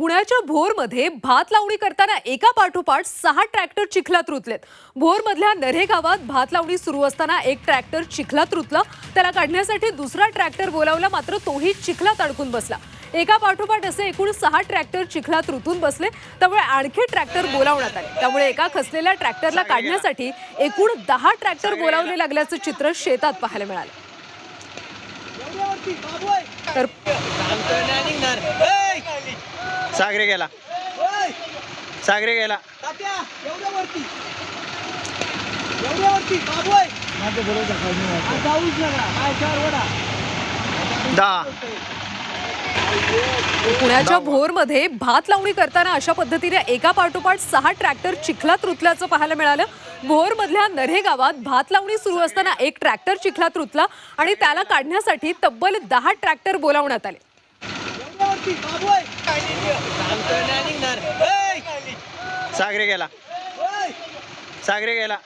पुण्याच्या भोरमध्ये भात लावणी करताना एका पाठोपाठ सहा ट्रॅक्टर चिखलात रुतलेत. भोरमधल्या नरे गावात भात लावणी सुरू असताना एक ट्रॅक्टर चिखलात रुतला. त्याला काढण्यासाठी दुसरा ट्रॅक्टर बोलावला मात्र तोही चिखलात अडकून बसला. एका पाठोपाठ असे एकूण सहा ट्रॅक्टर चिखलात रुतून बसले. त्यामुळे आणखी ट्रॅक्टर बोलावण्यात आले. त्यामुळे एका खचलेल्या ट्रॅक्टरला काढण्यासाठी एकूण दहा ट्रॅक्टर बोलावले लागल्याचं चित्र शेतात पाहायला मिळालं. तर सागरे गेला. सागरे गेला. दहा पुण्याच्या भोरमध्ये भात लावणी करताना अशा पद्धतीने एका पाठोपाठ सहा ट्रॅक्टर चिखलात रुतल्याचं पाहायला मिळालं. भोरमधल्या नऱ्हे गावात भात लावणी सुरू असताना एक ट्रॅक्टर चिखलात रुतला आणि त्याला काढण्यासाठी तब्बल दहा ट्रॅक्टर बोलावण्यात आले. सागरे गेला. सागरे गेला.